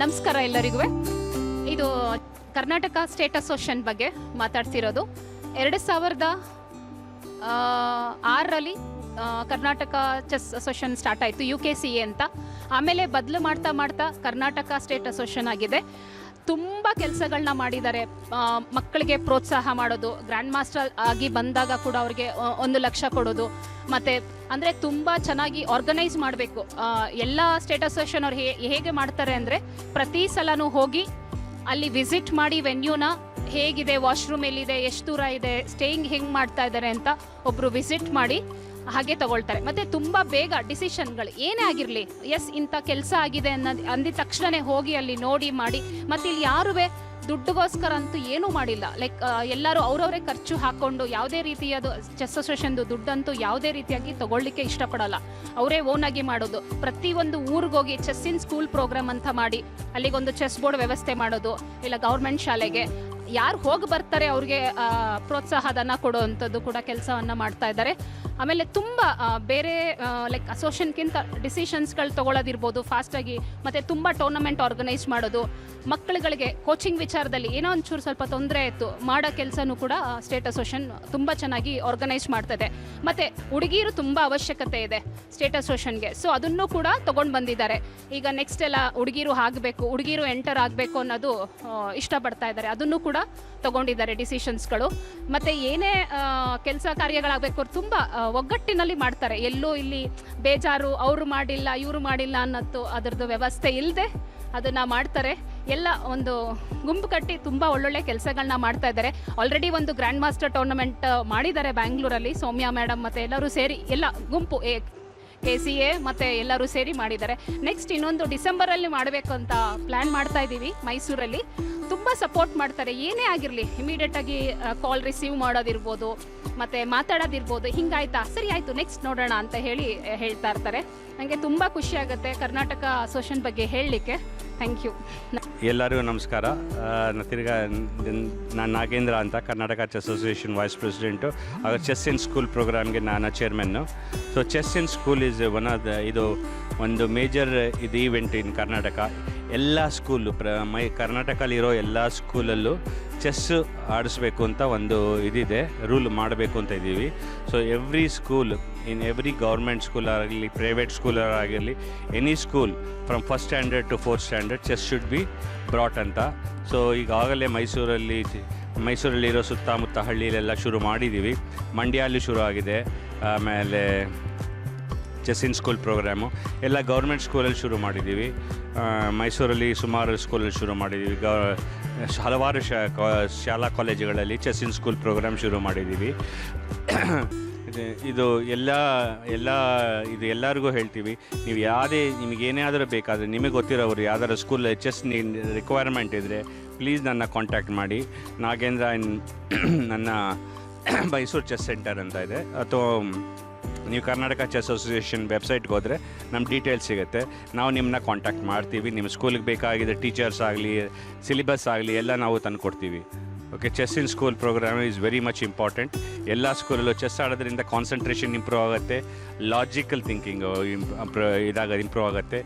ನಮಸ್ಕಾರ ಎಲ್ಲರಿಗೂ. ಇದು ಕರ್ನಾಟಕ ಸ್ಟೇಟ್ ಅಸೋಸಿಯೇಷನ್ ಬಗ್ಗೆ ಮಾತಾಡ್ತಿರೋದು. ಎರಡು ಸಾವಿರದ ಆರರಲ್ಲಿ ಕರ್ನಾಟಕ ಚೆಸ್ ಅಸೋಸಿಯೇಷನ್ ಸ್ಟಾರ್ಟ್ ಆಯಿತು, ಯು ಕೆ ಸಿ ಎ ಅಂತ. ಆಮೇಲೆ ಬದಲು ಮಾಡ್ತಾ ಮಾಡ್ತಾ ಕರ್ನಾಟಕ ಸ್ಟೇಟ್ ಅಸೋಸಿಯೇಷನ್ ಆಗಿದೆ. ತುಂಬ ಕೆಲಸಗಳನ್ನ ಮಾಡಿದ್ದಾರೆ. ಮಕ್ಕಳಿಗೆ ಪ್ರೋತ್ಸಾಹ ಮಾಡೋದು ಗ್ರ್ಯಾಂಡ್ ಮಾಸ್ಟರ್ ಆಗಿ ಬಂದಾಗ ಕೂಡ ಅವ್ರಿಗೆ ಒಂದು ಲಕ್ಷ ಕೊಡೋದು. ಮತ್ತು ಅಂದರೆ ತುಂಬ ಚೆನ್ನಾಗಿ ಆರ್ಗನೈಸ್ ಮಾಡಬೇಕು. ಎಲ್ಲ ಸ್ಟೇಟ್ ಅಸೋಸಿಯೇಷನ್ ಅವ್ರು ಹೇಗೆ ಮಾಡ್ತಾರೆ ಅಂದರೆ ಪ್ರತಿ ಸಲನೂ ಹೋಗಿ ಅಲ್ಲಿ ವಿಸಿಟ್ ಮಾಡಿ ವೆನ್ಯೂನ ಹೇಗಿದೆ ವಾಶ್ರೂಮ್ ಎಲ್ಲಿದೆ, ಎಷ್ಟು ದೂರ ಇದೆ ಸ್ಟೇಯಿಂಗ್ ಹೆಂಗೆ ಮಾಡ್ತಾ ಇದ್ದಾರೆ ಅಂತ ಒಬ್ಬರು ವಿಸಿಟ್ ಮಾಡಿ ಹಾಗೆ ತಗೊಳ್ತಾರೆ. ಮತ್ತೆ ತುಂಬಾ ಬೇಗ ಡಿಸಿಷನ್ಗಳು ಏನೇ ಆಗಿರಲಿ ಎಸ್ ಇಂಥ ಕೆಲಸ ಆಗಿದೆ ಅನ್ನೋದು, ಅಂದಿದ ತಕ್ಷಣನೇ ಹೋಗಿ ಅಲ್ಲಿ ನೋಡಿ ಮಾಡಿ. ಮತ್ತೆ ಇಲ್ಲಿ ಯಾರುವೆ ದುಡ್ಡುಗೋಸ್ಕರ ಅಂತೂ ಏನೂ ಮಾಡಿಲ್ಲ. ಲೈಕ್ ಎಲ್ಲರೂ ಅವ್ರವರೇ ಖರ್ಚು ಹಾಕ್ಕೊಂಡು ಯಾವುದೇ ರೀತಿಯದು ಚೆಸ್ ಅಸೋಸಿಯೇಷನ್ದು ದುಡ್ಡಂತೂ ಯಾವುದೇ ರೀತಿಯಾಗಿ ತಗೊಳ್ಳಿಕ್ಕೆ ಇಷ್ಟಪಡಲ್ಲ. ಅವರೇ ಓನಾಗಿ ಮಾಡೋದು. ಪ್ರತಿಯೊಂದು ಊರಿಗೋಗಿ ಚೆಸ್ಸಿನ ಸ್ಕೂಲ್ ಪ್ರೋಗ್ರಾಮ್ ಅಂತ ಮಾಡಿ, ಅಲ್ಲಿಗೊಂದು ಚೆಸ್ ಬೋರ್ಡ್ ವ್ಯವಸ್ಥೆ ಮಾಡೋದು, ಇಲ್ಲ ಗೌರ್ಮೆಂಟ್ ಶಾಲೆಗೆ. ಯಾರು ಹೋಗಿ ಬರ್ತಾರೆ ಅವ್ರಿಗೆ ಪ್ರೋತ್ಸಾಹ ಧನ ಕೊಡುವಂಥದ್ದು ಕೂಡ ಕೆಲಸವನ್ನು ಮಾಡ್ತಾ ಇದ್ದಾರೆ. ಆಮೇಲೆ ತುಂಬ ಬೇರೆ ಲೈಕ್ ಅಸೋಷನ್ಗಿಂತ ಡಿಸಿಷನ್ಸ್ಗಳು ತೊಗೊಳೋದಿರ್ಬೋದು ಫಾಸ್ಟಾಗಿ ಮತ್ತು ತುಂಬ ಟೂರ್ನಮೆಂಟ್ ಆರ್ಗನೈಸ್ ಮಾಡೋದು. ಮಕ್ಕಳುಗಳಿಗೆ ಕೋಚಿಂಗ್ ವಿಚಾರದಲ್ಲಿ ಏನೋ ಒಂಚೂರು ಸ್ವಲ್ಪ ತೊಂದರೆ ಇತ್ತು ಮಾಡೋ ಕೆಲಸನೂ ಕೂಡ ಸ್ಟೇಟ್ ಅಸೋಷನ್ ತುಂಬ ಚೆನ್ನಾಗಿ ಆರ್ಗನೈಸ್ ಮಾಡ್ತದೆ. ಮತ್ತು ಹುಡುಗಿಯರು ತುಂಬ ಅವಶ್ಯಕತೆ ಇದೆ ಸ್ಟೇಟ್ ಅಸೋಷನ್ಗೆ ಸೊ ಅದನ್ನು ಕೂಡ ತೊಗೊಂಡು ಬಂದಿದ್ದಾರೆ. ಈಗ ನೆಕ್ಸ್ಟ್ ಎಲ್ಲ ಹುಡುಗಿರು ಆಗಬೇಕು, ಹುಡುಗಿರು ಎಂಟರ್ ಆಗಬೇಕು ಅನ್ನೋದು ಇಷ್ಟಪಡ್ತಾ ಇದ್ದಾರೆ. ಅದನ್ನು ಕೂಡ ತಗೊಂಡಿದ್ದಾರೆ ಡಿಸಿಷನ್ಸ್ಗಳು ಮತ್ತು ಏನೇ ಕೆಲಸ ಕಾರ್ಯಗಳಾಗಬೇಕು ತುಂಬ ಒಗ್ಗಟ್ಟಿನಲ್ಲಿ ಮಾಡ್ತಾರೆ. ಎಲ್ಲೂ ಇಲ್ಲಿ ಬೇಜಾರು, ಅವರು ಮಾಡಿಲ್ಲ, ಇವರು ಮಾಡಿಲ್ಲ ಅನ್ನೋದು ಅದರದ್ದು ವ್ಯವಸ್ಥೆ ಇಲ್ಲದೆ ಅದನ್ನು ಮಾಡ್ತಾರೆ. ಎಲ್ಲ ಒಂದು ಗುಂಪು ಕಟ್ಟಿ ತುಂಬ ಒಳ್ಳೊಳ್ಳೆ ಕೆಲಸಗಳನ್ನ ಮಾಡ್ತಾ ಇದ್ದಾರೆ. ಆಲ್ರೆಡಿ ಒಂದು ಗ್ರ್ಯಾಂಡ್ ಮಾಸ್ಟರ್ ಟೂರ್ನಮೆಂಟ್ ಮಾಡಿದ್ದಾರೆ ಬ್ಯಾಂಗ್ಳೂರಲ್ಲಿ ಸೌಮ್ಯ ಮೇಡಮ್ ಮತ್ತು ಎಲ್ಲರೂ ಸೇರಿ ಎಲ್ಲ ಗುಂಪು ಕೆ ಸಿ ಎ ಮತ್ತು ಎಲ್ಲರೂ ಸೇರಿ ಮಾಡಿದ್ದಾರೆ. ನೆಕ್ಸ್ಟ್ ಇನ್ನೊಂದು ಡಿಸೆಂಬರಲ್ಲಿ ಮಾಡಬೇಕು ಅಂತ ಪ್ಲ್ಯಾನ್ ಮಾಡ್ತಾ ಇದ್ದೀವಿ ಮೈಸೂರಲ್ಲಿ. ತುಂಬ ಸಪೋರ್ಟ್ ಮಾಡ್ತಾರೆ. ಏನೇ ಆಗಿರಲಿ ಇಮಿಡಿಯೇಟಾಗಿ ಕಾಲ್ ರಿಸೀವ್ ಮಾಡೋದಿರ್ಬೋದು, ಮತ್ತು ಮಾತಾಡೋದಿರ್ಬೋದು, ಹಿಂಗಾಯ್ತಾ? ಸರಿ ಆಯಿತು ನೆಕ್ಸ್ಟ್ ನೋಡೋಣ ಅಂತ ಹೇಳಿ, ಹೇಳ್ತಾ ಇರ್ತಾರೆ. ನನಗೆ ತುಂಬ ಖುಷಿ ಆಗುತ್ತೆ ಕರ್ನಾಟಕ ಅಸೋಸಿಯೇಷನ್ ಬಗ್ಗೆ ಹೇಳಲಿಕ್ಕೆ. ಥ್ಯಾಂಕ್ ಯು ಎಲ್ಲರಿಗೂ ನಮಸ್ಕಾರ. ನಾನು ತಿರ್ಗ ನಾನು ನಾಗೇಂದ್ರ ಅಂತ Karnataka chess association vice president ಆಗ ಚೆಸ್ ಇನ್ ಸ್ಕೂಲ್ ಪ್ರೋಗ್ರಾಮ್ಗೆ ನಾನು chairman so chess in school is one of the ಇದು ಒಂದು ಮೇಜರ್ ಇದು ಈವೆಂಟ್ ಇನ್ ಕರ್ನಾಟಕ ಎಲ್ಲ ಸ್ಕೂಲು ಪ್ರ, ಮೈ ಕರ್ನಾಟಕಲ್ಲಿರೋ ಎಲ್ಲ ಸ್ಕೂಲಲ್ಲೂ ಚೆಸ್ ಆಡಿಸ್ಬೇಕು ಅಂತ ಒಂದು ಇದಿದೆ ರೂಲ್ ಮಾಡಬೇಕು ಅಂತ ಇದ್ದೀವಿ. So every school in every government school private school any school from first standard to fourth standard chess should be brought ಅಂತ. ಸೊ ಈಗಾಗಲೇ ಮೈಸೂರಲ್ಲಿ, ಮೈಸೂರಲ್ಲಿರೋ ಸುತ್ತಮುತ್ತ ಹಳ್ಳಿಯಲ್ಲೆಲ್ಲ ಶುರು ಮಾಡಿದ್ದೀವಿ. ಮಂಡ್ಯಲ್ಲಿ ಶುರು ಆಗಿದೆ. ಆಮೇಲೆ ಚೆಸ್ಸಿನ್ ಸ್ಕೂಲ್ ಪ್ರೋಗ್ರಾಮು ಎಲ್ಲ ಗೌರ್ಮೆಂಟ್ ಸ್ಕೂಲಲ್ಲಿ ಶುರು ಮಾಡಿದ್ದೀವಿ ಮೈಸೂರಲ್ಲಿ ಸುಮಾರು ಸ್ಕೂಲಲ್ಲಿ ಶುರು ಮಾಡಿದ್ದೀವಿ ಗೌ, ಹಲವಾರು ಶಾಲಾ ಕಾಲೇಜುಗಳಲ್ಲಿ ಚೆಸ್ಸಿನ್ ಸ್ಕೂಲ್ ಪ್ರೋಗ್ರಾಮ್ ಶುರು ಮಾಡಿದ್ದೀವಿ ಇದು- ಎಲ್ಲ ಎಲ್ಲ, ಇದು ಎಲ್ಲರಿಗೂ ಹೇಳ್ತೀವಿ. ನೀವು ಯಾವುದೇ, ನಿಮಗೆ ಏನೇ ಆದರೂ ಬೇಕಾದರೆ, ನಿಮಗೆ ಗೊತ್ತಿರೋರು ಯಾವ್ದಾದ್ರು ಸ್ಕೂಲ್ ಚೆಸ್ ರಿಕ್ವೈರ್ಮೆಂಟ್ ಇದ್ದರೆ ಪ್ಲೀಸ್ ನನ್ನ ಕಾಂಟ್ಯಾಕ್ಟ್ ಮಾಡಿ. ನಾಗೇಂದ್ರ ಇನ್, ನನ್ನ ಮೈಸೂರು ಚೆಸ್ ಸೆಂಟರ್ ಅಂತ ಇದೆ. ಅಥವಾ ನೀವು ಕರ್ನಾಟಕ ಚೆಸ್ ಅಸೋಸಿಯೇಷನ್ ವೆಬ್ಸೈಟ್ಗೆ ಹೋದರೆ ನಮ್ಮ ಡೀಟೇಲ್ಸ್ ಸಿಗುತ್ತೆ. ನಾವು ನಿಮ್ಮನ್ನ ಕಾಂಟ್ಯಾಕ್ಟ್ ಮಾಡ್ತೀವಿ. ನಿಮ್ಮ ಸ್ಕೂಲಿಗೆ ಬೇಕಾಗಿದ್ದ ಟೀಚರ್ಸ್ ಆಗಲಿ ಸಿಲೆಬಸ್ ಆಗಲಿ ಎಲ್ಲ ನಾವು ತಂದು ಕೊಡ್ತೀವಿ. Okay chess in school programme is very much important ಎಲ್ಲ ಸ್ಕೂಲಲ್ಲೂ ಚೆಸ್ ಆಡೋದ್ರಿಂದ ಕಾನ್ಸಂಟ್ರೇಷನ್ ಇಂಪ್ರೂವ್ ಆಗುತ್ತೆ. ಲಾಜಿಕಲ್ ಥಿಂಕಿಂಗು ಇದಾಗ ಇಂಪ್ರೂವ್ ಆಗುತ್ತೆ.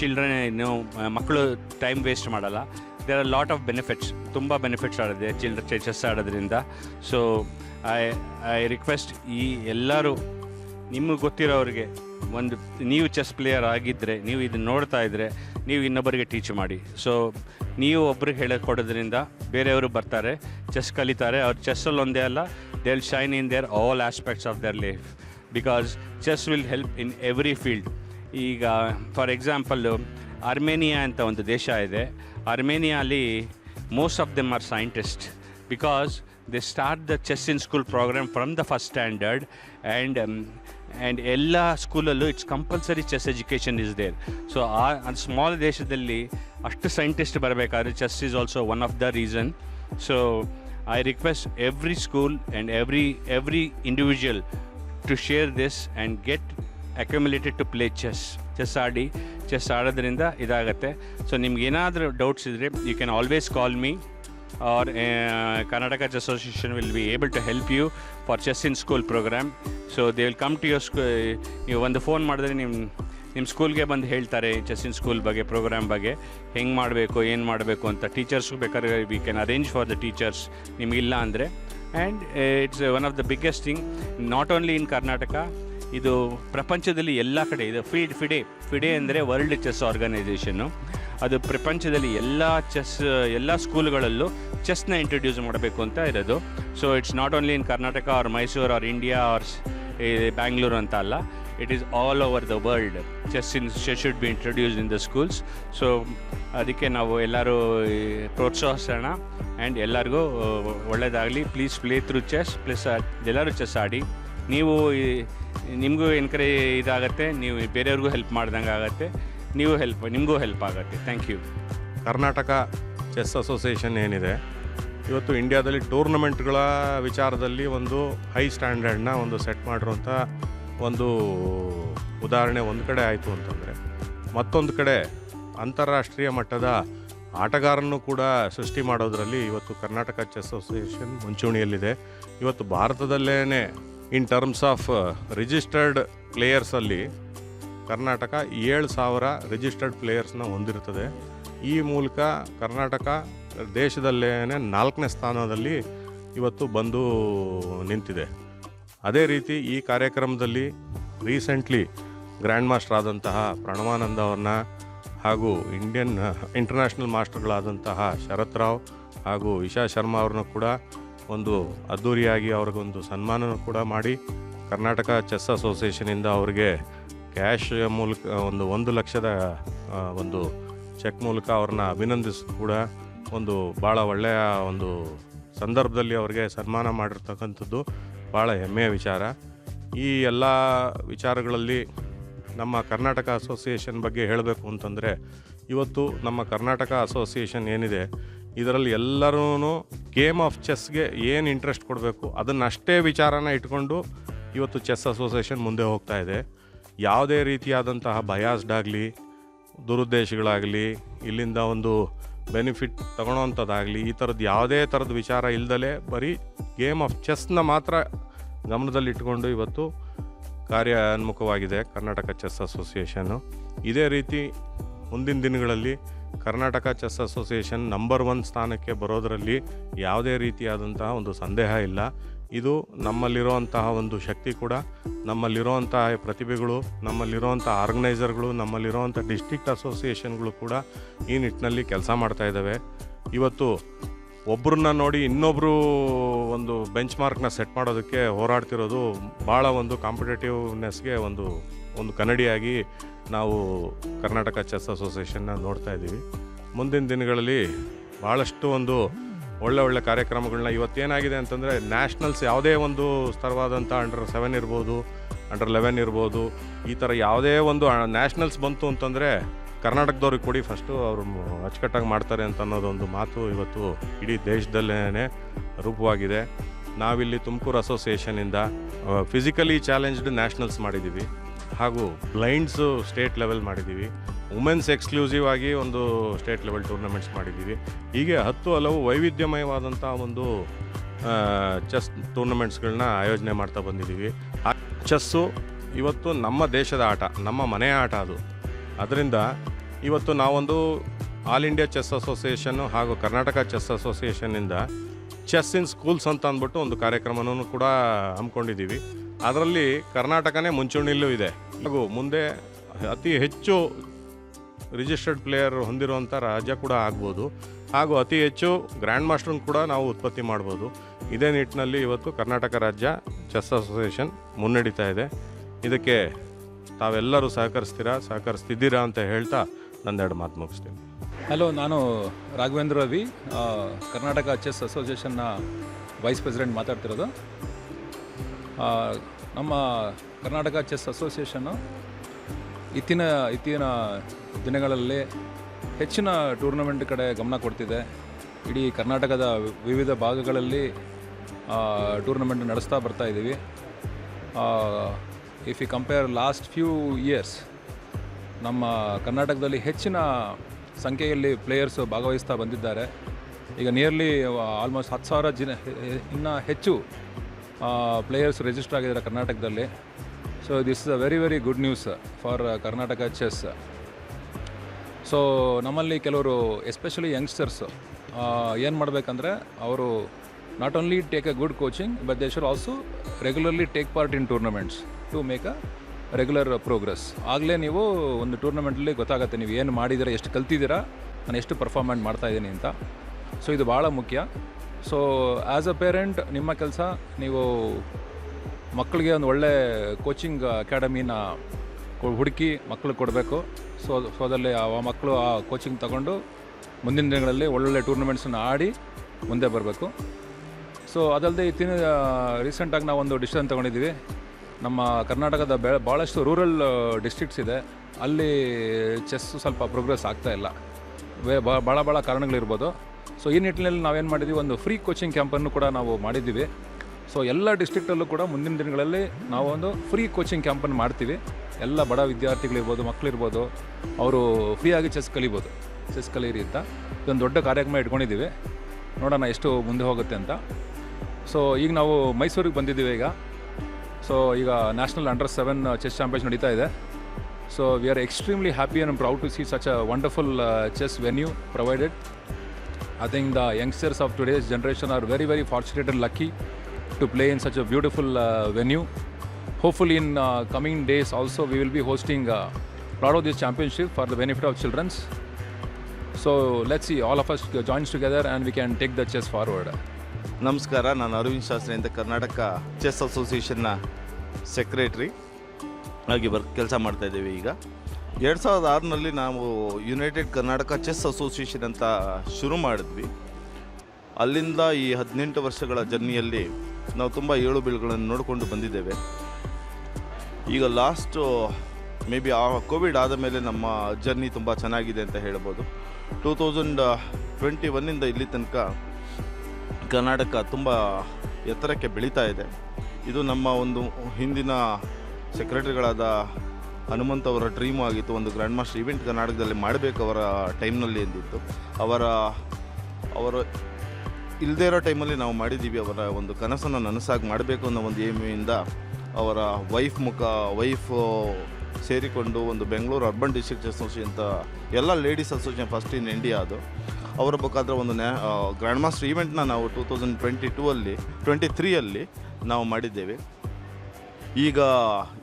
ಚಿಲ್ಡ್ರನ್ ಇನ್ನು ಮಕ್ಕಳು ಟೈಮ್ ವೇಸ್ಟ್ ಮಾಡಲ್ಲ. There are lot of benefits ತುಂಬ ಬೆನಿಫಿಟ್ಸ್ ಆಡಿದೆ ಚಿಲ್ಡ್ರ ಚೆಸ್ ಆಡೋದ್ರಿಂದ. ಸೊ ಐ ಐ ರಿಕ್ವೆಸ್ಟ್ ಈ ಎಲ್ಲರೂ ನಿಮಗೆ ಗೊತ್ತಿರೋರಿಗೆ ಒಂದು ನೀವು ಚೆಸ್ ಪ್ಲೇಯರ್ ಆಗಿದ್ದರೆ ನೀವು ಇದನ್ನು ನೋಡ್ತಾ ಇದ್ದರೆ ನೀವು ಇನ್ನೊಬ್ಬರಿಗೆ ಟೀಚ್ ಮಾಡಿ. ಸೊ ನೀವು ಒಬ್ರಿಗೆ ಹೇಳಿಕೊಡೋದ್ರಿಂದ ಬೇರೆಯವರು ಬರ್ತಾರೆ ಚೆಸ್ ಕಲಿತಾರೆ. ಅವ್ರು ಚೆಸ್ಸಲ್ಲಿ ಒಂದೇ ಅಲ್ಲ they shine in their all aspects of their life because chess will help in every field ಈಗ ಫಾರ್ ಎಕ್ಸಾಂಪಲ್ಲು ಅರ್ಮೇನಿಯಾ ಅಂತ ಒಂದು ದೇಶ ಇದೆ. ಅರ್ಮೇನಿಯಾಲಿ most of them are scientist because they start the chess in school programme from the first standard and and ಎಲ್ಲ ಸ್ಕೂಲಲ್ಲೂ it's compulsory chess education is there so ಆ small ದೇಶದಲ್ಲಿ ಅಷ್ಟು scientist ಬರಬೇಕಾದ್ರೆ chess is also one of the reason so I request every school and every every individual to share this and get accumulated to play chess chess ಆಡಿ chess ಆಡೋದ್ರಿಂದ ಇದಾಗತ್ತೆ. So ನಿಮ್ಗೆ ಏನಾದರೂ doubts ಇದ್ದರೆ you can always call me or uh, Karnataka Chess Association will be able to help you for chess in school program. So they will come to your school. ನೀವು ಒಂದು phone ಮಾಡಿದ್ರೆ ನಿಮ್ಮ ನಿಮ್ಮ ಸ್ಕೂಲ್ಗೆ ಬಂದು ಹೇಳ್ತಾರೆ ಚೆಸ್ಸಿನ ಸ್ಕೂಲ್ ಬಗ್ಗೆ ಪ್ರೋಗ್ರಾಮ್ ಬಗ್ಗೆ ಹೆಂಗೆ ಮಾಡಬೇಕು ಏನು ಮಾಡಬೇಕು ಅಂತ ಟೀಚರ್ಸ್ಗೂ ಬೇಕಾದ್ರೆ we can arrange for the teachers ನಿಮಗಿಲ್ಲ ಅಂದರೆ and it's one of the biggest thing not only in Karnataka ಇದು ಪ್ರಪಂಚದಲ್ಲಿ ಎಲ್ಲ ಕಡೆ ಇದು ಫಿಡ್ ಫಿಡೆ ಫಿಡೆ ಅಂದರೆ ವರ್ಲ್ಡ್ ಚೆಸ್ ಆರ್ಗನೈಸೇಷನ್ನು ಅದು ಪ್ರಪಂಚದಲ್ಲಿ ಎಲ್ಲ ಚೆಸ್, ಎಲ್ಲ ಸ್ಕೂಲ್ಗಳಲ್ಲೂ ಚೆಸ್ನ ಇಂಟ್ರೊಡ್ಯೂಸ್ ಮಾಡಬೇಕು ಅಂತ ಇರೋದು. So it's not only in Karnataka or Mysuru or India or Bangalore ಅಂತ ಅಲ್ಲ it is all over the world chess in should be introduce in the schools so ಅದಕ್ಕೆ ನಾವು ಎಲ್ಲರೂ ಪ್ರೋತ್ಸಾಹಿಸೋಣ. ಆ್ಯಂಡ್ ಎಲ್ಲರಿಗೂ ಒಳ್ಳೆಯದಾಗಲಿ please play through chess plus ಎಲ್ಲರೂ chess ಆಡಿ. ನೀವು ನಿಮಗೂ ಎನ್ಕರೇಜ್ ಇದಾಗತ್ತೆ. ನೀವು ಬೇರೆಯವ್ರಿಗೂ ಹೆಲ್ಪ್ ಮಾಡ್ದಂಗೆ ಆಗುತ್ತೆ ನೀವು ಹೆಲ್ಪ್ ನಿಮಗೂ ಹೆಲ್ಪ್ ಆಗುತ್ತೆ. Thank you Karnataka chess association ಏನಿದೆ, ಇವತ್ತು ಇಂಡಿಯಾದಲ್ಲಿ ಟೂರ್ನಮೆಂಟ್ಗಳ ವಿಚಾರದಲ್ಲಿ ಒಂದು ಹೈ ಸ್ಟ್ಯಾಂಡರ್ಡ್ನ ಒಂದು ಸೆಟ್ ಮಾಡಿರುವಂಥ ಒಂದು ಉದಾಹರಣೆ ಒಂದು ಕಡೆ ಆಯಿತು ಅಂತಂದರೆ, ಮತ್ತೊಂದು ಕಡೆ ಅಂತಾರಾಷ್ಟ್ರೀಯ ಮಟ್ಟದ ಆಟಗಾರನ್ನು ಕೂಡ ಸೃಷ್ಟಿ ಮಾಡೋದರಲ್ಲಿ ಇವತ್ತು ಕರ್ನಾಟಕ ಚೆಸ್ ಅಸೋಸಿಯೇಷನ್ ಮುಂಚೂಣಿಯಲ್ಲಿದೆ. ಇವತ್ತು ಭಾರತದಲ್ಲೇ ಇನ್ ಟರ್ಮ್ಸ್ ಆಫ್ ರಿಜಿಸ್ಟರ್ಡ್ ಪ್ಲೇಯರ್ಸಲ್ಲಿ ಕರ್ನಾಟಕ ಏಳು ಸಾವಿರ ರಿಜಿಸ್ಟರ್ಡ್ ಪ್ಲೇಯರ್ಸ್ನ ಹೊಂದಿರ್ತದೆ ಈ ಮೂಲಕ ಕರ್ನಾಟಕ ದೇಶದಲ್ಲೇ ನಾಲ್ಕನೇ ಸ್ಥಾನದಲ್ಲಿ ಇವತ್ತು ಬಂದು ನಿಂತಿದೆ. ಅದೇ ರೀತಿ ಈ ಕಾರ್ಯಕ್ರಮದಲ್ಲಿ ರೀಸೆಂಟ್ಲಿ ಗ್ರ್ಯಾಂಡ್ ಮಾಸ್ಟರ್ ಆದಂತಹ ಪ್ರಣವಾನಂದ ಅವ್ರನ್ನ ಹಾಗೂ ಇಂಡಿಯನ್ ಇಂಟರ್ನ್ಯಾಷನಲ್ ಮಾಸ್ಟರ್ಗಳಾದಂತಹ ಶರತ್ ರಾವ್ ಹಾಗೂ ಇಶಾ ಶರ್ಮಾ ಅವ್ರನ್ನ ಕೂಡ ಒಂದು ಅದ್ಧೂರಿಯಾಗಿ ಅವ್ರಿಗೊಂದು ಸನ್ಮಾನನೂ ಕೂಡ ಮಾಡಿ ಕರ್ನಾಟಕ ಚೆಸ್ ಅಸೋಸಿಯೇಷನಿಂದ ಅವ್ರಿಗೆ ಕ್ಯಾಶ್ ಮೂಲಕ ಒಂದು ಒಂದು ಲಕ್ಷದ ಒಂದು ಚೆಕ್ ಮೂಲಕ ಅವ್ರನ್ನ ಅಭಿನಂದಿಸ್ ಕೂಡ ಒಂದು ಭಾಳ ಒಳ್ಳೆಯ ಒಂದು ಸಂದರ್ಭದಲ್ಲಿ ಅವ್ರಿಗೆ ಸನ್ಮಾನ ಮಾಡಿರ್ತಕ್ಕಂಥದ್ದು ಭಾಳ ಹೆಮ್ಮೆಯ ವಿಚಾರ. ಈ ಎಲ್ಲ ವಿಚಾರಗಳಲ್ಲಿ ನಮ್ಮ ಕರ್ನಾಟಕ ಅಸೋಸಿಯೇಷನ್ ಬಗ್ಗೆ ಹೇಳಬೇಕು ಅಂತಂದರೆ, ಇವತ್ತು ನಮ್ಮ ಕರ್ನಾಟಕ ಅಸೋಸಿಯೇಷನ್ ಏನಿದೆ, ಇದರಲ್ಲಿ ಎಲ್ಲರೂ ಗೇಮ್ ಆಫ್ ಚೆಸ್ಗೆ ಏನು ಇಂಟ್ರೆಸ್ಟ್ ಕೊಡಬೇಕು ಅದನ್ನಷ್ಟೇ ವಿಚಾರನ ಇಟ್ಕೊಂಡು ಇವತ್ತು ಚೆಸ್ ಅಸೋಸಿಯೇಷನ್ ಮುಂದೆ ಹೋಗ್ತಾ ಇದೆ. ಯಾವುದೇ ರೀತಿಯಾದಂತಹ ಬಯಾಸ್ಡ್ ಆಗಲಿ, ದುರುದ್ದೇಶಗಳಾಗಲಿ, ಇಲ್ಲಿಂದ ಒಂದು ಬೆನಿಫಿಟ್ ತಗೊಳ್ಳೋವಂಥದ್ದಾಗಲಿ ಈ ಥರದ್ದು ಯಾವುದೇ ಥರದ ವಿಚಾರ ಇಲ್ದಲೇ ಬರೀ ಗೇಮ್ ಆಫ್ ಚೆಸ್ನ ಮಾತ್ರ ಗಮನದಲ್ಲಿಟ್ಕೊಂಡು ಇವತ್ತು ಕಾರ್ಯೋನ್ಮುಖವಾಗಿದೆ ಕರ್ನಾಟಕ ಚೆಸ್ ಅಸೋಸಿಯೇಷನ್ನು. ಇದೇ ರೀತಿ ಮುಂದಿನ ದಿನಗಳಲ್ಲಿ Karnataka chess association number one ಸ್ಥಾನಕ್ಕೆ ಬರೋದರಲ್ಲಿ ಯಾವುದೇ ರೀತಿಯಾದಂತಹ ಒಂದು ಸಂದೇಹ ಇಲ್ಲ. ಇದು ನಮ್ಮಲ್ಲಿರುವಂತಹ ಒಂದು ಶಕ್ತಿ ಕೂಡ, ನಮ್ಮಲ್ಲಿರುವಂತಹ ಪ್ರತಿಭೆಗಳು ನಮ್ಮಲ್ಲಿರುವಂಥ ಆರ್ಗನೈಸರ್ಗಳು ನಮ್ಮಲ್ಲಿರೋವಂಥ ಡಿಸ್ಟ್ರಿಕ್ಟ್ ಅಸೋಸಿಯೇಷನ್ಗಳು ಕೂಡ ಈ ನಿಟ್ಟಿನಲ್ಲಿ ಕೆಲಸ ಮಾಡ್ತಾ ಇದ್ದಾವೆ. ಇವತ್ತು ಒಬ್ಬರನ್ನ ನೋಡಿ ಇನ್ನೊಬ್ಬರು ಒಂದು ಬೆಂಚ್ ಮಾರ್ಕ್ನ ಸೆಟ್ ಮಾಡೋದಕ್ಕೆ ಹೋರಾಡ್ತಿರೋದು ಭಾಳ ಒಂದು ಕಾಂಪಿಟೇಟಿವ್ನೆಸ್ಗೆ ಒಂದು ಒಂದು ಕನ್ನಡಿಯಾಗಿ ನಾವು ಕರ್ನಾಟಕ ಚೆಸ್ ಅಸೋಸಿಯೇಷನ್ನ ನೋಡ್ತಾ ಇದ್ದೀವಿ. ಮುಂದಿನ ದಿನಗಳಲ್ಲಿ ಭಾಳಷ್ಟು ಒಂದು ಒಳ್ಳೆ ಒಳ್ಳೆ ಕಾರ್ಯಕ್ರಮಗಳನ್ನ ಇವತ್ತೇನಾಗಿದೆ ಅಂತಂದರೆ ನ್ಯಾಷನಲ್ಸ್ ಯಾವುದೇ ಒಂದು ಸ್ತರವಾದಂಥ ಅಂಡರ್ ಸೆವೆನ್ ಇರ್ಬೋದು, ಅಂಡರ್ ಲೆವೆನ್ ಇರ್ಬೋದು, ಈ ಥರ ಯಾವುದೇ ಒಂದು ನ್ಯಾಷನಲ್ಸ್ ಬಂತು ಅಂತಂದರೆ ಕರ್ನಾಟಕದವ್ರಿಗೆ ಕೊಡಿ. ಫಸ್ಟು ಅವರು ಅಚ್ಚುಕಟ್ಟಾಗಿ ಮಾಡ್ತಾರೆ ಅಂತ ಅನ್ನೋದೊಂದು ಮಾತು ಇವತ್ತು ಇಡೀ ದೇಶದಲ್ಲೇ ರೂಪವಾಗಿದೆ. ನಾವಿಲ್ಲಿ ತುಮಕೂರು ಅಸೋಸಿಯೇಷನಿಂದ ಫಿಸಿಕಲಿ ಚಾಲೆಂಜ್ಡ್ ನ್ಯಾಷನಲ್ಸ್ ಮಾಡಿದ್ದೀವಿ. ಹಾಗೂ ಬ್ಲೈಂಡ್ಸು ಸ್ಟೇಟ್ ಲೆವೆಲ್ ಮಾಡಿದ್ದೀವಿ. ವುಮೆನ್ಸ್ ಎಕ್ಸ್ಕ್ಲೂಸಿವ್ ಆಗಿ ಒಂದು ಸ್ಟೇಟ್ ಲೆವೆಲ್ ಟೂರ್ನಮೆಂಟ್ಸ್ ಮಾಡಿದ್ದೀವಿ. ಹೀಗೆ ಹತ್ತು ಹಲವು ವೈವಿಧ್ಯಮಯವಾದಂಥ ಒಂದು ಚೆಸ್ ಟೂರ್ನಮೆಂಟ್ಸ್ಗಳನ್ನ ಆಯೋಜನೆ ಮಾಡ್ತಾ ಬಂದಿದ್ದೀವಿ. ಆ, ಚೆಸ್ಸು ಇವತ್ತು ನಮ್ಮ ದೇಶದ ಆಟ, ನಮ್ಮ ಮನೆಯ ಆಟ ಅದು. ಅದರಿಂದ ಇವತ್ತು ನಾವೊಂದು ಆಲ್ ಇಂಡಿಯಾ ಚೆಸ್ ಅಸೋಸಿಯೇಷನ್ನು ಹಾಗೂ ಕರ್ನಾಟಕ ಚೆಸ್ ಅಸೋಸಿಯೇಷನ್ನಿಂದ ಚೆಸ್ ಇನ್ ಸ್ಕೂಲ್ಸ್ ಅಂತ ಅಂದ್ಬಿಟ್ಟು ಒಂದು ಕಾರ್ಯಕ್ರಮನೂ ಕೂಡ ಹಮ್ಮಿಕೊಂಡಿದ್ದೀವಿ. ಅದರಲ್ಲಿ ಕರ್ನಾಟಕನೇ ಮುಂಚೂಣಿಯಲ್ಲೂ ಇದೆ. ಹಾಗೂ ಮುಂದೆ ಅತಿ ಹೆಚ್ಚು ರಿಜಿಸ್ಟರ್ಡ್ ಪ್ಲೇಯರ್ ಹೊಂದಿರುವಂಥ ರಾಜ್ಯ ಕೂಡ ಆಗ್ಬೋದು. ಹಾಗೂ ಅತಿ ಹೆಚ್ಚು ಗ್ರ್ಯಾಂಡ್ ಮಾಸ್ಟರ್ನ ಕೂಡ ನಾವು ಉತ್ಪತ್ತಿ ಮಾಡ್ಬೋದು. ಇದೇ ನಿಟ್ಟಿನಲ್ಲಿ ಇವತ್ತು ಕರ್ನಾಟಕ ರಾಜ್ಯ ಚೆಸ್ ಅಸೋಸಿಯೇಷನ್ ಮುನ್ನಡೀತಾ ಇದೆ. ಇದಕ್ಕೆ ತಾವೆಲ್ಲರೂ ಸಹಕರಿಸ್ತೀರಾ, ಸಹಕರಿಸ್ತಿದ್ದೀರಾ ಅಂತ ಹೇಳ್ತಾ ನಂದೆರಡು ಮಾತು ಮುಗಿಸ್ತೀನಿ. ಹಲೋ ನಾನು ರಾಘವೇಂದ್ರ ರವಿ. ಕರ್ನಾಟಕ ಚೆಸ್ ಅಸೋಸಿಯೇಷನ್ನ ವೈಸ್ ಪ್ರೆಸಿಡೆಂಟ್ ಮಾತಾಡ್ತಿರೋದು. ನಮ್ಮ ಕರ್ನಾಟಕ ಚೆಸ್ ಅಸೋಸಿಯೇಷನ್ನು ಇತ್ತಿನ ಇತ್ತೀನ ದಿನಗಳಲ್ಲಿ ಹೆಚ್ಚಿನ ಟೂರ್ನಮೆಂಟ್ ಕಡೆ ಗಮನ ಕೊಡ್ತಿದೆ. ಇಡೀ ಕರ್ನಾಟಕದ ವಿವಿಧ ಭಾಗಗಳಲ್ಲಿ ಟೂರ್ನಮೆಂಟ್ ನಡೆಸ್ತಾ ಬರ್ತಾ ಇದ್ದೀವಿ. If you compare last few years ನಮ್ಮ ಕರ್ನಾಟಕದಲ್ಲಿ ಹೆಚ್ಚಿನ ಸಂಖ್ಯೆಯಲ್ಲಿ ಪ್ಲೇಯರ್ಸ್ ಭಾಗವಹಿಸ್ತಾ ಬಂದಿದ್ದಾರೆ. ಈಗ ನಿಯರ್ಲಿ ಆಲ್ಮೋಸ್ಟ್ ಹತ್ತು ಸಾವಿರ ಜನ, ಇನ್ನೂ ಹೆಚ್ಚು ಪ್ಲೇಯರ್ಸ್ ರಿಜಿಸ್ಟರ್ ಆಗಿದ್ದಾರೆ ಕರ್ನಾಟಕದಲ್ಲಿ. So this is a very very good news for Karnataka chess so ನಮ್ಮಲ್ಲಿ ಕೆಲವರು ಎಸ್ಪೆಷಲಿ ಯಂಗ್ಸ್ಟರ್ಸ್ ಏನು ಮಾಡಬೇಕಂದ್ರೆ, ಅವರು not only take a good coaching but they should also regularly take part in tournaments to make a regular progress ಆಗಲೇ ನೀವು ಒಂದು ಟೂರ್ನಮೆಂಟಲ್ಲಿ ಗೊತ್ತಾಗುತ್ತೆ, ನೀವು ಏನು ಮಾಡಿದ್ದೀರಾ ಎಷ್ಟು ಕಲ್ತಿದ್ದೀರಾ ನಾನು ಎಷ್ಟು ಪರ್ಫಾರ್ಮೆಂಟ್ ಮಾಡ್ತಾ ಇದ್ದೀನಿ ಅಂತ. ಸೊ ಇದು ಭಾಳ ಮುಖ್ಯ. ಸೊ ಆ್ಯಸ್ ಅ ಪೇರೆಂಟ್ ನಿಮ್ಮ ಕೆಲಸ, ನೀವು ಮಕ್ಕಳಿಗೆ ಒಂದು ಒಳ್ಳೆ ಕೋಚಿಂಗ್ ಅಕಾಡೆಮಿನ ಹುಡುಕಿ ಮಕ್ಕಳು ಕೊಡಬೇಕು. ಸೊ ಅದರಲ್ಲಿ ಆ ಮಕ್ಕಳು ಆ ಕೋಚಿಂಗ್ ತಗೊಂಡು ಮುಂದಿನ ದಿನಗಳಲ್ಲಿ ಒಳ್ಳೊಳ್ಳೆ ಟೂರ್ನಮೆಂಟ್ಸನ್ನು ಆಡಿ ಮುಂದೆ ಬರಬೇಕು. ಸೊ ಅದಲ್ಲದೆ ಇತ್ತಿನ ರೀಸೆಂಟಾಗಿ ನಾವು ಒಂದು ಡಿಸಿಷನ್ ತೊಗೊಂಡಿದ್ದೀವಿ. ನಮ್ಮ ಕರ್ನಾಟಕದ ಬೆ ಭಾಳಷ್ಟು ರೂರಲ್ ಡಿಸ್ಟ್ರಿಕ್ಟ್ಸ್ ಇದೆ. ಅಲ್ಲಿ ಚೆಸ್ ಸ್ವಲ್ಪ ಪ್ರೋಗ್ರೆಸ್ ಆಗ್ತಾ ಇಲ್ಲ. ವೇ ಭಾಳ ಭಾಳ ಕಾರಣಗಳಿರ್ಬೋದು. ಸೊ ಈ ನಿಟ್ಟಿನಲ್ಲಿ ನಾವೇನು ಮಾಡಿದ್ದೀವಿ, ಒಂದು ಫ್ರೀ ಕೋಚಿಂಗ್ ಕ್ಯಾಂಪನ್ನು ಕೂಡ ನಾವು ಮಾಡಿದ್ದೀವಿ. ಸೊ ಎಲ್ಲ ಡಿಸ್ಟ್ರಿಕ್ಟಲ್ಲೂ ಕೂಡ ಮುಂದಿನ ದಿನಗಳಲ್ಲಿ ನಾವು ಒಂದು ಫ್ರೀ ಕೋಚಿಂಗ್ ಕ್ಯಾಂಪನ್ನು ಮಾಡ್ತೀವಿ. ಎಲ್ಲ ಬಡ ವಿದ್ಯಾರ್ಥಿಗಳಿರ್ಬೋದು ಮಕ್ಕಳಿರ್ಬೋದು ಅವರು ಫ್ರೀಯಾಗಿ ಚೆಸ್ ಕಲಿಬೋದು. ಚೆಸ್ ಕಲೀರಿ ಅಂತ ಇದೊಂದು ದೊಡ್ಡ ಕಾರ್ಯಕ್ರಮ ಇಟ್ಕೊಂಡಿದ್ದೀವಿ. ನೋಡೋಣ ಎಷ್ಟು ಮುಂದೆ ಹೋಗುತ್ತೆ ಅಂತ. ಸೊ ಈಗ ನಾವು ಮೈಸೂರಿಗೆ ಬಂದಿದ್ದೀವಿ ಈಗ. ಸೊ ಈಗ national under seven chess champions ನಡೀತಾ ಇದೆ. So we are extremely happy and proud to see such a wonderful chess venue provided I think the youngsters of today's generation are very very fortunate and lucky. To play in such a beautiful uh, venue. Hopefully, in uh, coming days, also we will be hosting a lot of this championship for the benefit of childrens. So let's see, all of us joins together and we can take the chess forward. ನಮಸ್ಕಾರ ನಾನು ಅರವಿಂದ್ ಶಾಸ್ತ್ರಿ ಅಂತ Karnataka chess ಅಸೋಸಿಯೇಷನ್ನ secretary ಆಗಿ ಬರ್ ಕೆಲಸ ಮಾಡ್ತಾ ಇದ್ದೀವಿ ಈಗ ಎರಡು ಸಾವಿರದ ಆರರಲ್ಲಿ ನಾವು ಯುನೈಟೆಡ್ ಕರ್ನಾಟಕ ಚೆಸ್ ಅಸೋಸಿಯೇಷನ್ ಅಂತ ಶುರು ಮಾಡಿದ್ವಿ ಅಲ್ಲಿಂದ ಈ ಹದಿನೆಂಟು ವರ್ಷಗಳ ಜರ್ನಿಯಲ್ಲಿ ನಾವು ತುಂಬ ಏಳು ಬೀಳುಗಳನ್ನು ನೋಡಿಕೊಂಡು ಬಂದಿದ್ದೇವೆ. ಈಗ ಲಾಸ್ಟು ಮೇ ಬಿ ಆ ಕೋವಿಡ್ ಆದ ಮೇಲೆ ನಮ್ಮ ಜರ್ನಿ ತುಂಬ ಚೆನ್ನಾಗಿದೆ ಅಂತ ಹೇಳ್ಬೋದು. ಟೂ ತೌಸಂಡ್ ಟ್ವೆಂಟಿ ಒನ್ನಿಂದ ಇಲ್ಲಿ ತನಕ ಕರ್ನಾಟಕ ತುಂಬ ಎತ್ತರಕ್ಕೆ ಬೆಳೀತಾ ಇದೆ. ಇದು ನಮ್ಮ ಒಂದು ಹಿಂದಿನ ಸೆಕ್ರೆಟರಿಗಳಾದ ಹನುಮಂತ್ ಅವರ ಡ್ರೀಮು ಆಗಿತ್ತು. ಒಂದು ಗ್ರ್ಯಾಂಡ್ ಮಾಸ್ಟರ್ ಇವೆಂಟ್ ಕರ್ನಾಟಕದಲ್ಲಿ ಮಾಡಬೇಕು ಅವರ ಟೈಮ್ನಲ್ಲಿ ಎಂದಿತ್ತು. ಅವರ ಅವರ ಇಲ್ಲದೇ ಇರೋ ಟೈಮಲ್ಲಿ ನಾವು ಮಾಡಿದ್ದೀವಿ ಅವರ ಒಂದು ಕನಸನ್ನು ನನಸಾಗಿ ಮಾಡಬೇಕು ಅನ್ನೋ ಒಂದು ಏಮಿಯಿಂದ ಅವರ ವೈಫ್ ಮುಖ, ವೈಫ್ ಸೇರಿಕೊಂಡು ಒಂದು ಬೆಂಗಳೂರು ಅರ್ಬನ್ ಡಿಸ್ಟ್ರಿಕ್ಟ್ ಅಸೋಸಿಯೇಷನ್ ಅಂತ ಎಲ್ಲ ladies association first in India ಅದು. ಅವರ ಮುಖಾಂತರ ಒಂದು ನ್ಯಾ ಗ್ರ್ಯಾಂಡ್ ಮಾಸ್ಟರ್ ಈವೆಂಟ್ನ ನಾವು ಟೂ ತೌಸಂಡ್ ಟ್ವೆಂಟಿ ಟೂ ಅಲ್ಲಿ ಟ್ವೆಂಟಿ ತ್ರೀಯಲ್ಲಿ ನಾವು ಮಾಡಿದ್ದೇವೆ. ಈಗ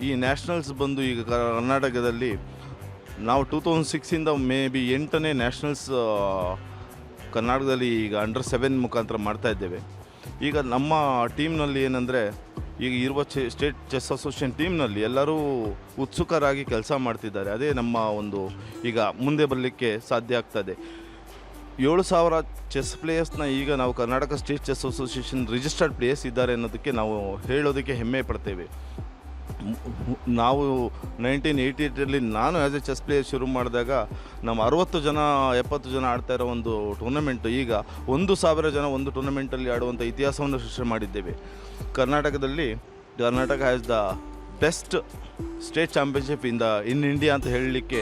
ಈ ನ್ಯಾಷನಲ್ಸ್ ಬಂದು ಈಗ ಕರ್ನಾಟಕದಲ್ಲಿ ನಾವು ಟೂ ತೌಸಂಡ್ ಸಿಕ್ಸಿಂದ ಮೇ ಬಿ ಎಂಟನೇ ನ್ಯಾಷನಲ್ಸ್ ಕರ್ನಾಟಕದಲ್ಲಿ ಈಗ ಅಂಡರ್ ಸೆವೆನ್ ಮುಖಾಂತರ ಮಾಡ್ತಾ ಇದ್ದೇವೆ. ಈಗ ನಮ್ಮ ಟೀಮ್ನಲ್ಲಿ ಏನಂದರೆ, ಈಗ ಇರುವ ಸ್ಟೇಟ್ ಚೆಸ್ ಅಸೋಸಿಯೇಷನ್ ಟೀಮ್ನಲ್ಲಿ ಎಲ್ಲರೂ ಉತ್ಸುಕರಾಗಿ ಕೆಲಸ ಮಾಡ್ತಿದ್ದಾರೆ. ಅದೇ ನಮ್ಮ ಒಂದು ಈಗ ಮುಂದೆ ಬರಲಿಕ್ಕೆ ಸಾಧ್ಯ ಆಗ್ತದೆ ಏಳು ಸಾವಿರ ಚೆಸ್ ಪ್ಲೇಯರ್ಸ್ನ ಈಗ ನಾವು Karnataka state chess association registered players ಇದ್ದಾರೆ ಅನ್ನೋದಕ್ಕೆ ನಾವು ಹೇಳೋದಕ್ಕೆ ಹೆಮ್ಮೆ ಪಡ್ತೇವೆ. ನಾವು ನೈನ್ಟೀನ್ ಏಯ್ಟಿ ಏಯ್ಟಲ್ಲಿ ನಾನು ಆ್ಯಸ್ ಎ ಚೆಸ್ ಪ್ಲೇಯರ್ ಶುರು ಮಾಡಿದಾಗ ನಮ್ಮ ಅರುವತ್ತು ಜನ, ಎಪ್ಪತ್ತು ಜನ ಆಡ್ತಾ ಇರೋ ಒಂದು ಟೂರ್ನಮೆಂಟು ಈಗ ಒಂದು ಸಾವಿರ ಜನ ಒಂದು ಟೂರ್ನಮೆಂಟಲ್ಲಿ ಆಡುವಂಥ ಇತಿಹಾಸವನ್ನು ಸೃಷ್ಟಿ ಮಾಡಿದ್ದೇವೆ. ಕರ್ನಾಟಕದಲ್ಲಿ, Karnataka has the best state championship ಇಂದ ಇನ್ ಇಂಡಿಯಾ ಅಂತ ಹೇಳಲಿಕ್ಕೆ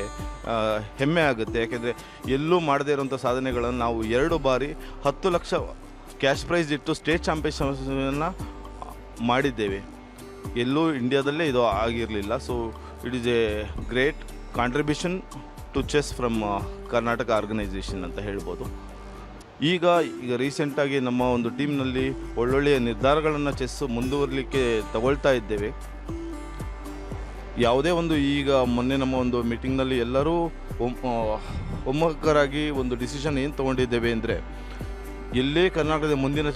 ಹೆಮ್ಮೆ ಆಗುತ್ತೆ. ಯಾಕೆಂದರೆ ಎಲ್ಲೂ ಮಾಡದೇ ಇರುವಂಥ ಸಾಧನೆಗಳನ್ನು ನಾವು ಎರಡು ಬಾರಿ ಹತ್ತು ಲಕ್ಷ ಕ್ಯಾಶ್ ಪ್ರೈಸ್ ಇಟ್ಟು ಸ್ಟೇಟ್ ಚಾಂಪಿಯನ್ಶಿಪ್ಪನ್ನು ಮಾಡಿದ್ದೇವೆ. ಎಲ್ಲೂ ಇಂಡಿಯಾದಲ್ಲೇ ಇದು ಆಗಿರಲಿಲ್ಲ. So it is a great contribution to chess from Karnataka organisation ಅಂತ ಹೇಳ್ಬೋದು. ಈಗ ಈಗ ರೀಸೆಂಟಾಗಿ ನಮ್ಮ ಒಂದು ಟೀಮ್ನಲ್ಲಿ ಒಳ್ಳೊಳ್ಳೆಯ ನಿರ್ಧಾರಗಳನ್ನು ಚೆಸ್ ಮುಂದುವರಲಿಕ್ಕೆ ತಗೊಳ್ತಾ ಇದ್ದೇವೆ. ಯಾವುದೇ ಒಂದು ಈಗ ಮೊನ್ನೆ ನಮ್ಮ ಒಂದು ಮೀಟಿಂಗ್ನಲ್ಲಿ ಎಲ್ಲರೂ ಒಮ್- ಒಮ್ಮುಖರಾಗಿ ಒಂದು ಡಿಸಿಷನ್ ಏನು ತೊಗೊಂಡಿದ್ದೇವೆ ಅಂದರೆ ಎಲ್ಲೇ ಕರ್ನಾಟಕದ ಮುಂದಿನ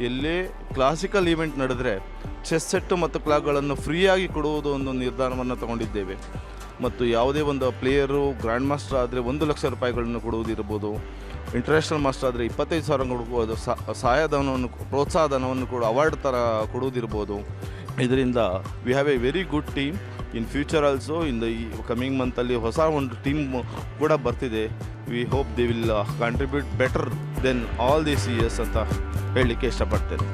ಎಲ್ಲೇ ಕ್ಲಾಸಿಕಲ್ ಈವೆಂಟ್ ನಡೆದರೆ ಚೆಸ್ ಸೆಟ್ಟು ಮತ್ತು ಕ್ಲಾಕ್ಗಳನ್ನು ಫ್ರೀಯಾಗಿ ಕೊಡುವುದು ಒಂದು ನಿರ್ಧಾರವನ್ನು ತಗೊಂಡಿದ್ದೇವೆ. ಮತ್ತು ಯಾವುದೇ ಒಂದು ಪ್ಲೇಯರು ಗ್ರ್ಯಾಂಡ್ ಮಾಸ್ಟರ್ ಆದರೆ ಒಂದು ಲಕ್ಷ ರೂಪಾಯಿಗಳನ್ನು ಕೊಡುವುದಿರ್ಬೋದು ಇಂಟರ್ನ್ಯಾಷನಲ್ ಮಾಸ್ಟರ್ ಆದರೆ ಇಪ್ಪತ್ತೈದು ಸಾವಿರ ಕೊಡ್ಬೋದು ಸಾ- ಸಹಾಯಧನವನ್ನು, ಪ್ರೋತ್ಸಾಹಧನವನ್ನು ಕೂಡ ಅವಾರ್ಡ್ ಥರ ಕೊಡುವುದಿರ್ಬೋದು ಇದರಿಂದ we have a very good team in future also in the ಈ ಕಮಿಂಗ್ ಮಂತಲ್ಲಿ ಹೊಸ ಒಂದು ಟೀಮ್ ಕೂಡ ಬರ್ತಿದೆ. We hope they will contribute better than all these years ಅಂತ ಹೇಳಲಿಕ್ಕೆ ಇಷ್ಟಪಡ್ತೇನೆ.